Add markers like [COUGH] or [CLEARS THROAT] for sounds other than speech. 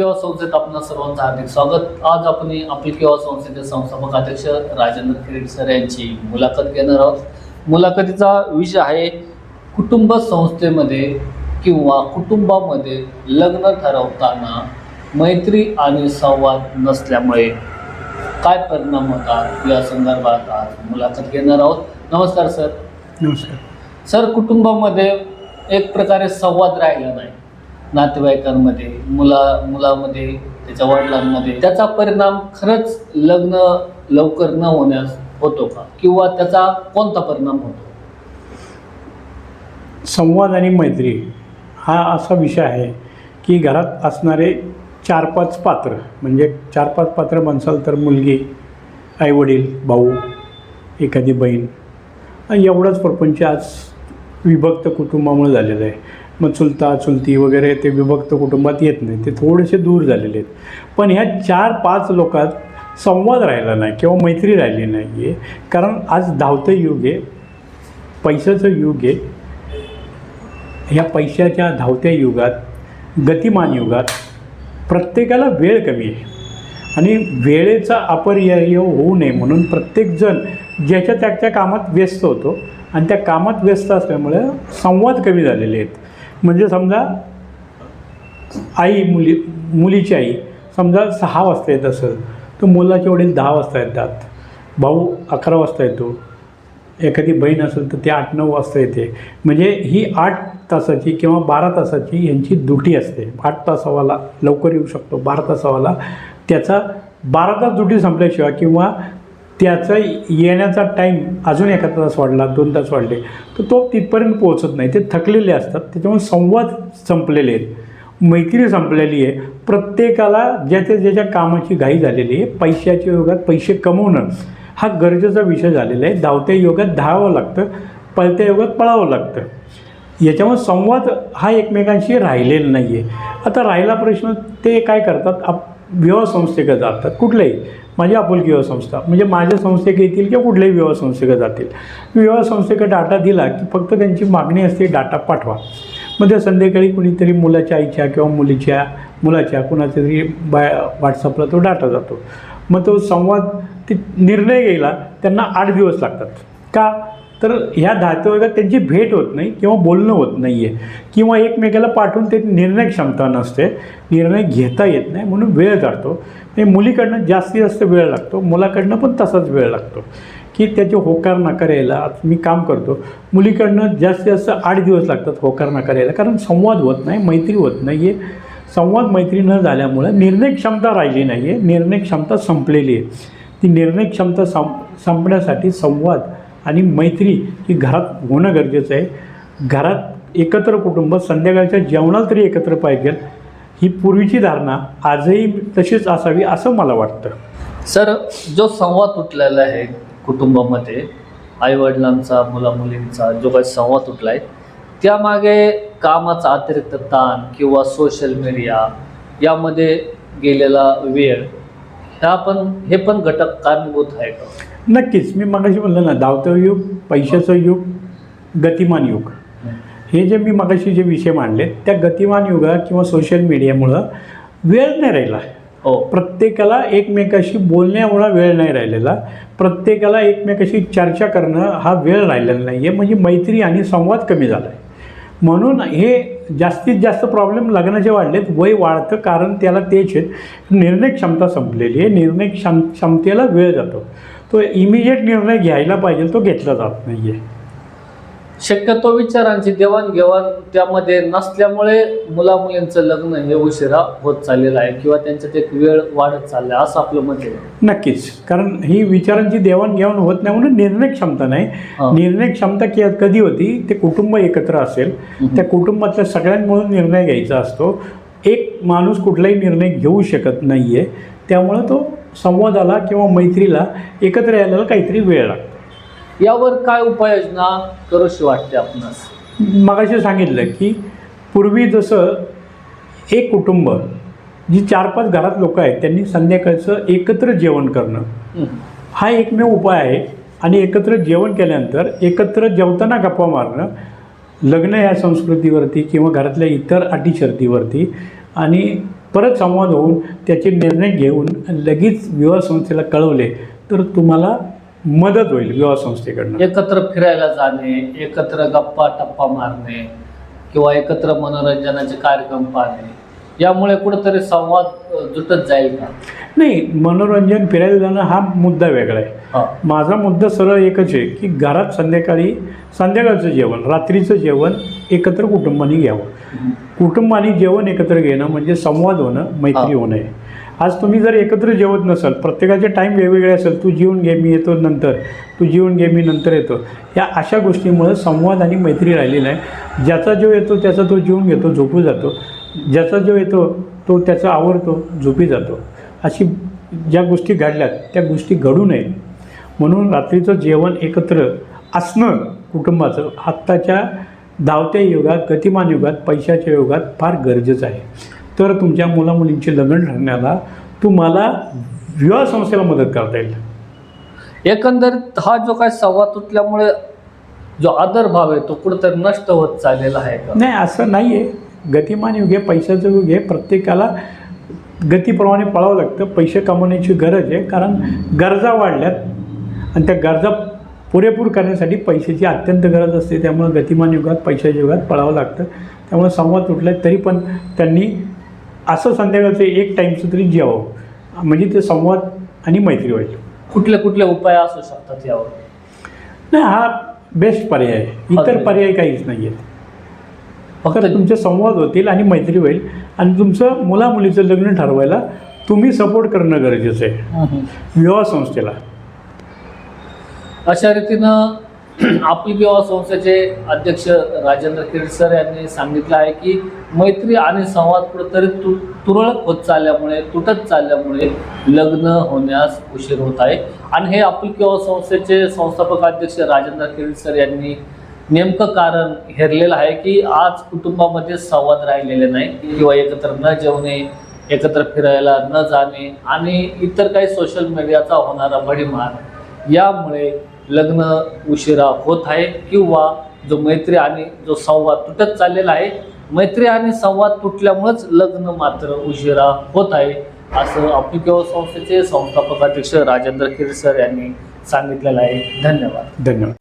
किंवा संस्थेत आपलं सर्वांचं हार्दिक स्वागत. आज आपण आपली किंवा संस्थेचे संस्थापक अध्यक्ष राजेंद्र किरीट सर यांची मुलाखत घेणार आहोत. मुलाखतीचा विषय आहे कुटुंब संस्थेमध्ये किंवा कुटुंबामध्ये लग्न ठरवताना मैत्री आणि संवाद नसल्यामुळे काय परिणाम होतात या संदर्भात आज मुलाखत घेणार आहोत. नमस्कार सर. नमस्कार. सर कुटुंबामध्ये एक प्रकारे संवाद राहिला नाही. नातेवाईकांमध्ये मुला मुलामध्ये त्याच्या वडिलांमध्ये त्याचा परिणाम खरंच लग्न लवकर न होण्यास होतो का? किंवा त्याचा कोणता परिणाम होतो? संवाद आणि मैत्री हा असा विषय आहे की घरात असणारे चार पाच पात्र म्हणजे चार पाच पात्र म्हणसाल तर मुलगी आईवडील भाऊ एखादी बहीण एवढंच प्रपंच आज विभक्त कुटुंबामुळे झालेलं आहे. मग चुलता चुलती वगैरे ते विभक्त कुटुंबात येत नाही. ते थोडेसे दूर झालेले आहेत. पण ह्या चार पाच लोकात संवाद राहिला नाही किंवा मैत्री राहिली नाही आहे कारण आज धावतं युग आहे. पैशाचं युग आहे. ह्या पैशाच्या धावत्या युगात गतिमान युगात प्रत्येकाला वेळ कमी आहे. आणि वेळेचा अपरिहार्य होऊ नये म्हणून प्रत्येकजण ज्याच्या त्याच्या कामात व्यस्त होतो. आणि त्या कामात व्यस्त असल्यामुळे संवाद कमी झालेले आहेत. म्हणजे समजा आई मुली मुलीची आई समजा सहा वाजता येत असेल तर मुलाचे वडील दहा वाजता येतात भाऊ अकरा वाजता येतो एखादी बहीण असेल तर ती आठ नऊ वाजता येते. म्हणजे ही आठ तासाची किंवा बारा तासाची यांची ड्युटी असते. आठ तासावाला लवकर येऊ शकतो बारा तासावाला. त्याचा बारा तास ड्युटी संपल्याशिवाय किंवा त्याचा येण्याचा टाईम अजून एका तास वाढला दोन तास वाढले. तर तो तिथपर्यंत पोहोचत नाही. ते थकलेले असतात. त्याच्यामुळे संवाद संपलेले आहेत. मैत्री संपलेली आहे. प्रत्येकाला ज्याच्या ज्याच्या कामाची घाई झालेली आहे पैशाच्या योगात पैसे कमवणं हा गरजेचा विषय झालेला आहे. धावत्या योगात धावावं लागतं. पळत्या योगात पळावं लागतं. याच्यामुळे संवाद हा एकमेकांशी राहिलेला नाही आहे आता राहिला प्रश्न ते काय करतात? आप विवाह संस्थेकडे जातात. कुठल्याही माझी आपुलकी विवाह संस्था. म्हणजे माझ्या संस्थेकडे येतील किंवा कुठल्याही विवाह संस्थेकडे जातील. विवाह संस्थेकडे डाटा दिला की फक्त त्यांची मागणी असते डाटा पाठवा. मग त्या संध्याकाळी कुणीतरी मुलाच्या आईच्या किंवा मुलीच्या मुलाच्या कुणाच्या तरी बाय व्हॉट्सअपला तो डाटा जातो. मग तो संवाद ते निर्णय घ्यायला त्यांना आठ दिवस लागतात. का? तर ह्या धातुवर्गात त्यांची भेट होत नाही किंवा बोलणं होत नाही आहे किंवा एकमेकाला पाठवून ते निर्णय क्षमता नसते निर्णय घेता येत नाही म्हणून वेळ जातो ते मुलीकडनं जास्तीत जास्त वेळ लागतो मुलाकडनं पण तसाच वेळ लागतो. की त्याचे होकार नकार यायला मी काम करतो. मुलीकडनं जास्तीत जास्त आठ दिवस लागतात होकार नकार यायला कारण संवाद होत नाही मैत्री होत नाही आहे संवाद मैत्री न झाल्यामुळं निर्णय क्षमता राहिली नाही आहे निर्णय क्षमता संपलेली आहे. ती निर्णय क्षमता सं संपण्यासाठी संवाद आणि मैत्री ही घरात होणं गरजेचं आहे. घरात एकत्र कुटुंब संध्याकाळच्या जेवणाला तरी एकत्र पाहिजे. ही पूर्वीची धारणा आजही तशीच असावी असं मला वाटतं. सर जो संवाद तुटलेला आहे कुटुंबामध्ये आईवडिलांचा मुलामुलींचा जो काही संवाद तुटला आहे त्यामागे कामाचा अतिरिक्त ताण किंवा सोशल मीडिया यामध्ये गेलेला वेळ ह्या पण हे पण घटक कारणीभूत आहे का? नक्कीच. मी मगाशी म्हणलं ना धावतं युग पैशाचं युग गतिमान युग. हे जे मी मगाशी जे विषय मांडले त्या गतिमान युगा किंवा सोशल मीडियामुळं वेळ नाही राहिला. हो. प्रत्येकाला एकमेकाशी बोलण्यामुळं वेळ नाही राहिलेला. प्रत्येकाला एकमेकाशी चर्चा करणं हा वेळ राहिलेला नाही आहे म्हणजे मैत्री आणि संवाद कमी झाला आहे म्हणून हे जास्तीत जास्त प्रॉब्लेम लग्नाचे वाढलेत. वय वाढतं कारण त्याला तेच आहेत. निर्णय क्षमता संपलेली आहे. निर्णय क्षम क्षमतेला वेळ जातो. तो इमिजिएट निर्णय घ्यायला पाहिजे तो घेतला जात नाही आहे शक्यतो विचारांची देवाणघेवाण त्यामध्ये नसल्यामुळे मुलामुलींचं लग्न हे उशिरा होत चाललेलं आहे किंवा त्यांच्यात एक वेळ वाढत चालला आहे असं आपलं मत आहे. नक्कीच. कारण ही विचारांची देवाणघेवाण होत नाही म्हणून निर्णय क्षमता नाही. निर्णय क्षमता के- कधी होती? ते कुटुंब एकत्र असेल. त्या कुटुंबातल्या सगळ्यांमुळे निर्णय घ्यायचा असतो. एक माणूस कुठलाही निर्णय घेऊ शकत नाही आहे त्यामुळं तो संवादाला किंवा मैत्रीला एकत्र यायला काहीतरी वेळ लागतो. यावर काय उपाययोजना करूशी वाटते आपणास? मगाशी सांगितलं की पूर्वी जसं एक कुटुंब जी चार पाच घरात लोक आहेत त्यांनी संध्याकाळचं एकत्र जेवण करणं. हा एकमेव उपाय आहे. आणि एकत्र जेवण केल्यानंतर एकत्र जेवताना गप्पा मारणं लग्न या संस्कृतीवरती किंवा घरातल्या इतर अटी शर्तीवरती आणि परत संवाद होऊन त्याचे निर्णय घेऊन लगेच विवाह संस्थेला कळवले तर तुम्हाला मदत होईल विवाह संस्थेकडनं. एकत्र फिरायला जाणे एकत्र गप्पा टप्पा मारणे किंवा एकत्र मनोरंजनाचे कार्यक्रम पाहणे यामुळे कुठेतरी संवाद जुटत जाईल का? नाही मनोरंजन फिरायला जाणं हा मुद्दा वेगळा आहे. माझा मुद्दा सरळ एकच आहे की घरात संध्याकाळी संध्याकाळचं जेवण रात्रीचं जेवण एकत्र कुटुंबाने घ्यावं. कुटुंबाने जेवण एकत्र घेणं म्हणजे संवाद होणं मैत्री. होणं आहे. आज तुम्ही जर एकत्र जेवत नसाल प्रत्येकाचे टाईम वेगवेगळे असेल तू जेवून घे मी येतो नंतर तू जेवून घे मी नंतर येतो. या अशा गोष्टीमुळे संवाद आणि मैत्री राहिलेला आहे. ज्याचा जो येतो त्याचा तो जेवून घेतो झोपू जातो. ज्याचा जो येतो तो त्याचा आवडतो झोपी जातो. अशी ज्या गोष्टी घडल्यात त्या गोष्टी घडू नयेत म्हणून रात्रीचं जेवण एकत्र असणं कुटुंबाचं आत्ताच्या धावत्या युगात गतिमान युगात पैशाच्या युगात फार गरजेचं आहे. तर तुमच्या मुलामुलींचे लग्न ठरण्याला तुम्हाला विवाह संस्थेला मदत करता येईल. एकंदरीत हा जो काय संवाद तुटल्यामुळे जो आदरभाव आहे तो कुठेतरी नष्ट होत चाललेला आहे का? नाही असं नाही आहे गतिमान युग आहे पैशाचं युग आहे प्रत्येकाला गतीप्रमाणे पळावं लागतं. पैसे कमवण्याची गरज आहे कारण गरजा वाढल्यात. आणि त्या गरजा पुरेपूर करण्यासाठी पैशाची अत्यंत गरज असते. त्यामुळे गतिमान युगात पैशाच्या युगात पळावं लागतं. त्यामुळे संवाद तुटला तरी पण त्यांनी असं संध्याकाळचं एक टाईमचं तरी जेवावं. म्हणजे ते संवाद आणि मैत्री होईल कुठले कुठले उपाय असू शकतात यावर? नाही हा बेस्ट पर्याय आहे. इतर. पर्याय काहीच नाही आहेत फक्त तुमचे संवाद होतील आणि मैत्री होईल. आणि तुमचं मुलामुलीचं लग्न ठरवायला तुम्ही सपोर्ट करणं गरजेचं आहे. विवाह संस्थेला. अशा रीतीनं [CLEARS THROAT] आपली विवाह संस्थेचे अध्यक्ष राजेंद्र केडसर यांनी सांगितलं आहे की मैत्री आणि संवाद कुठेतरी तु तुरळक होत चालल्यामुळे तुटत चालल्यामुळे लग्न होण्यास उशीर होत आहे. आणि हे आपली विवाह संस्थेचे संस्थापक अध्यक्ष राजेंद्र केडसर यांनी नेमकं कारण हेरलेलं आहे की आज कुटुंबामध्ये संवाद राहिलेले नाही. किंवा एकत्र न जेवणे एकत्र फिरायला न जाणे आणि इतर काही सोशल मीडियाचा होणारा भडीमार यामुळे लग्न उशिरा होत आहे किंवा जो मैत्री आणि जो संवाद तुटत चाललेला आहे मैत्री आणि संवाद तुटल्यामुळेच लग्न मात्र उशिरा होत आहे असं आपली केवळ संस्थेचे संस्थापक अध्यक्ष राजेंद्र किरसर यांनी सांगितलेलं आहे. धन्यवाद. धन्यवाद.